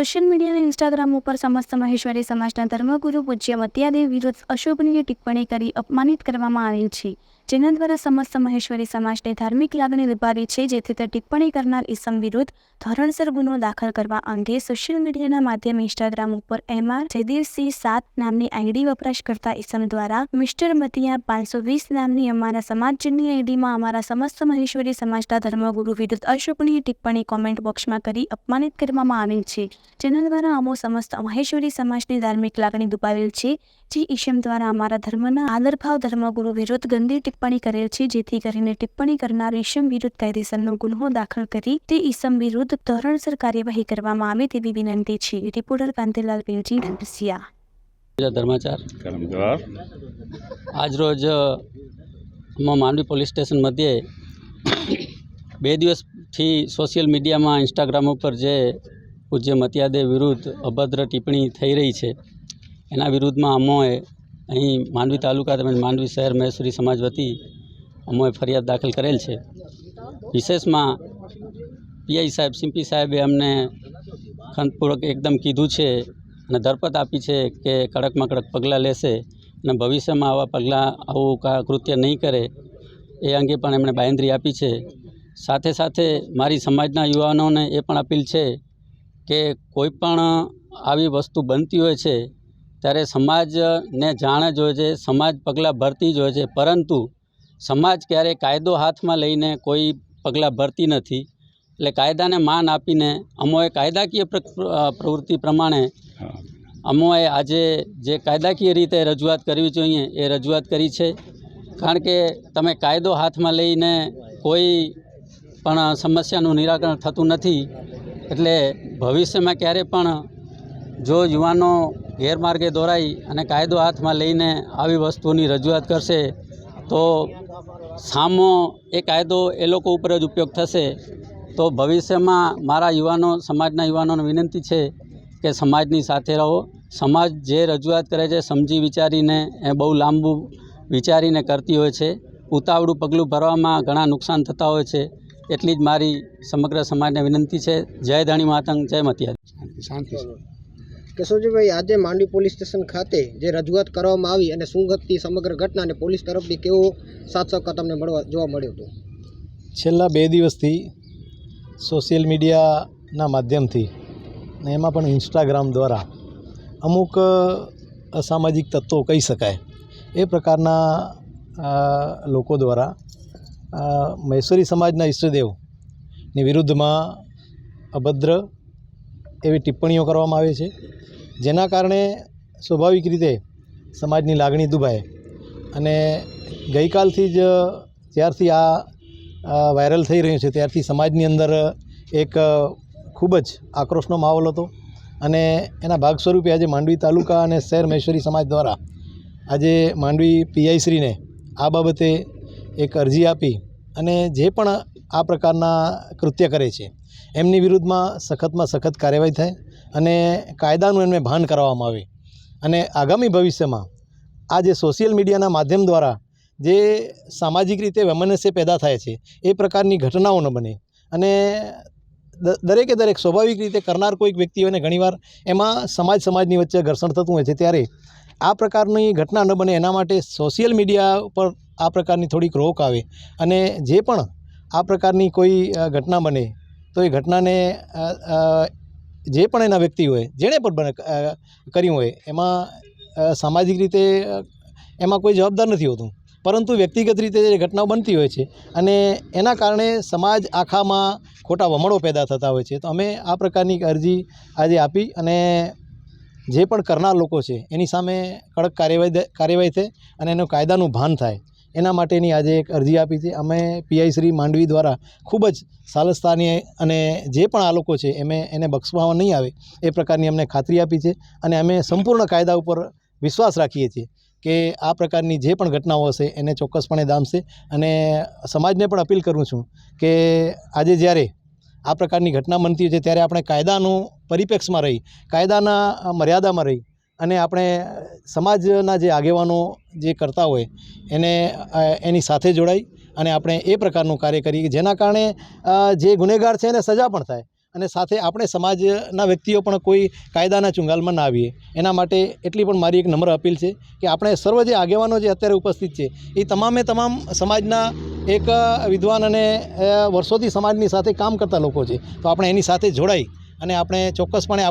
Social media અને Instagram ઉપર સમસ્ત મહેશ્વરી સમાજના ધર્મગુરુ પૂજ્ય મત્યાદેવ વિરુદ્ધ અશોભનીય ટિપ્પણી કરી અપમાનિત કરવામાં આવેલ છે. જેના દ્વારા સમસ્ત મહેશ્વરી સમાજને ધાર્મિક લાગણી દુભાવી છે, જેથી તે ટિપ્પણી કરનાર ઇસમ વિરુદ્ધ ધોરણસર ગુનો દાખલ કરવા અંગે સોશિયલ મીડિયાના માધ્યમ ઇન્સ્ટાગ્રામ ઉપર એમઆર જયદેવસિંહ સાત નામની આઈડી વપરાશકર્તા ઇસમ દ્વારા મિસ્ટર મતિયા પાંચસો વીસ નામની અમારા સમાજની આઈડીમાં અમારા સમસ્ત મહેશ્વરી સમાજના ધર્મગુરુ વિરુદ્ધ અશોભનીય ટિપ્પણી કોમેન્ટ બોક્સમાં કરી અપમાનિત કરવામાં આવેલ છે. જેના દ્વારા અમો સમસ્ત મહેશ્વરી સમાજની ધાર્મિક લાગણી દુપાવેલ છે જે ઈશમ દ્વારા અમારા ધર્મના આદરભાવ ધર્મગુરુ વિરુદ્ધ ગંદી ટિપ્પણી કરેલ છે જેથી કરીને ટિપ્પણી કરનાર ઈશમ વિરુદ્ધ કાયદેસરનો ગુન્હો દાખલ કરી તે ઈસમ વિરુદ્ધ ધોરણસર કાર્યવાહી કરવામાં આવે તેવી વિનંતી છે. રિપોર્ટર કાંતિલાલ ઢંઢસિયા. બીજા ધર્માચાર. આજરોજ અમાં માંડવી પોલીસ સ્ટેશન મધ્યે બે દિવસથી સોશિયલ મીડિયામાં ઇન્સ્ટાગ્રામ ઉપર જે પૂજ્ય મત્યાદેવ વિરુદ્ધ અભદ્ર ટિપ્પણી થઈ રહી છે. એના વિરુદ્ધમાં અમોએ અહીં માંડવી તાલુકા તેમજ માંડવી શહેર મહેસુરી સમાજ વતી અમોએ ફરિયાદ દાખલ કરેલ છે. વિશેષમાં પીઆઈ સાહેબ સિમ્પી સાહેબે અમને ખંતપૂર્વક એકદમ કીધું છે અને ધરપત આપી છે કે કડકમાં કડક પગલાં લેશે અને ભવિષ્યમાં આવા પગલાં આવું કૃત્ય નહીં કરે એ અંગે પણ એમણે બાયંદરી આપી છે. સાથે સાથે મારી સમાજના યુવાનોને એ પણ અપીલ છે કે કોઈ પણ આવી વસ્તુ બનતી હોય છે, ત્યારે સમાજને જાણ જ હોય છે, સમાજ પગલાં ભરતી જ હોય છે. પરંતુ સમાજ ક્યારેય કાયદો હાથમાં લઈને કોઈ પગલાં ભરતી નથી. એટલે કાયદાને માન આપીને અમોએ કાયદાકીય પ્ર- પ્રવૃત્તિ પ્રમાણે અમોએ આજે જે કાયદાકીય રીતે રજૂઆત કરવી જોઈએ એ રજૂઆત કરી છે. કારણ કે તમે કાયદો હાથમાં લઈને કોઈ પણ સમસ્યાનું નિરાકરણ થતું નથી એટલે ભવિષ્યમાં ક્યારે પણ જો યુવાનો ગેરમાર્ગે દોરાઈ અને કાયદો હાથમાં લઈને આવી વસ્તુની રજૂઆત કરશે, તો સામો એ કાયદો એ લોકો ઉપર જ ઉપયોગ થશે. તો ભવિષ્યમાં મારા યુવાનો, સમાજના યુવાનોને વિનંતી છે કે સમાજની સાથે રહો. સમાજ જે રજૂઆત કરે છે સમજી વિચારીને એ બહુ લાંબુ વિચારીને કરતી હોય છે. ઉતાવળું પગલું ભરવામાં ઘણા નુકસાન થતા હોય છે. એટલી જ મારી સમગ્ર સમાજને વિનંતી છે. જય દાણી માતંગ જય મતિયા શાંતિ કેશવજીભાઈ આજે માંડવી પોલીસ સ્ટેશન ખાતે જે રજૂઆત કરવામાં આવી અને સુંગતથી સમગ્ર ઘટના અને પોલીસ તરફથી કેવો સાથ સહકાર તમને મળવા જોવા મળ્યો હતો? છેલ્લા બે દિવસથી સોશિયલ મીડિયાના માધ્યમથી ને એમાં પણ ઇન્સ્ટાગ્રામ દ્વારા અમુક અસામાજિક તત્વો કહી શકાય. એ પ્રકારના લોકો દ્વારા મહેશ્વરી સમાજના ઈષ્ટદેવની વિરુદ્ધમાં અભદ્ર એવી ટિપ્પણીઓ કરવામાં આવે છે, જેના કારણે સ્વાભાવિક રીતે સમાજની લાગણી દુભાય. અને ગઈકાલથી જ જ્યારથી આ વાયરલ થઈ રહ્યું છે, ત્યારથી સમાજની અંદર એક ખૂબ જ આક્રોશનો માહોલ હતો. અને એના ભાગ સ્વરૂપે આજે માંડવી તાલુકા અને શહેર મહેશ્વરી સમાજ દ્વારા આજે માંડવી પીઆઈશ્રીને આ બાબતે એક અરજી આપી અને જે પણ આ પ્રકારના કૃત્ય કરે છે, એમની વિરુદ્ધમાં સખતમાં સખત કાર્યવાહી થાય અને કાયદાનું એમને ભાન કરાવવામાં આવે. અને આગામી ભવિષ્યમાં આ જે સોશિયલ મીડિયાના માધ્યમ દ્વારા જે સામાજિક રીતે વેમનસ્ય પેદા થાય છે, એ પ્રકારની ઘટનાઓ ન બને. અને દરેકે દરેક સ્વાભાવિક રીતે કરનાર કોઈક વ્યક્તિઓને ઘણીવાર એમાં સમાજ સમાજની વચ્ચે ઘર્ષણ થતું હોય છે, ત્યારે આ પ્રકારની ઘટના ન બને એના માટે સોશિયલ મીડિયા ઉપર આ પ્રકારની થોડીક રોક આવે અને જે પણ આ પ્રકારની કોઈ ઘટના બને, તો એ ઘટનાને જે પણ એના વ્યક્તિ હોય, જેણે પણ બને કર્યું હોય, એમાં સામાજિક રીતે એમાં કોઈ જવાબદાર નથી હોતું. પરંતુ વ્યક્તિગત રીતે જે ઘટનાઓ બનતી હોય છે અને એના કારણે સમાજ આખામાં ખોટા વમળો પેદા થતા હોય છે, તો અમે આ પ્રકારની અરજી આજે આપી અને જે પણ કરનાર લોકો છે, એની સામે કડક કાર્યવાહી કાર્યવાહી થાય અને એનું કાયદાનું ભાન થાય. એના માટેની આજે એક અરજી આપી છે. અમે પીઆઈ શ્રી માંડવી દ્વારા ખૂબ જ સાલસ્તાની અને જે પણ આ લોકો છે, એમે એને બક્ષવામાં નહીં આવે, એ પ્રકારની અમને ખાતરી આપી છે અને અમે સંપૂર્ણ કાયદા ઉપર વિશ્વાસ રાખીએ છીએ કે આ પ્રકારની જે પણ ઘટનાઓ હશે, એને ચોક્કસપણે દામશે અને સમાજને પણ અપીલ કરું છું કે આજે જ્યારે આ પ્રકારની ઘટના બનતી હોય છે, ત્યારે આપણે કાયદાનું પરિપ્રેક્ષમાં રહી, કાયદાના મર્યાદામાં રહી અને આપણે સમાજના જે આગેવાનો જે કરતા હોય, એને એની સાથે જોડાઈ અને આપણે એ પ્રકારનું કાર્ય કરીએ કે જેના કારણે જે ગુનેગાર છે એને સજા પણ થાય અને સાથે આપણે સમાજના વ્યક્તિઓ પણ કોઈ કાયદાના ચુંગાલમાં ના આવીએ. એના માટે એટલી પણ મારી એક નમ્ર અપીલ છે કે આપણે સર્વ જે આગેવાનો જે અત્યારે ઉપસ્થિત છે, એ તમામે તમામ સમાજના એક વિદ્વાન અને વર્ષોથી સમાજની સાથે કામ કરતા લોકો છે. તો આપણે એની સાથે જોડાઈ અને આપણે ચોક્કસપણે આપણે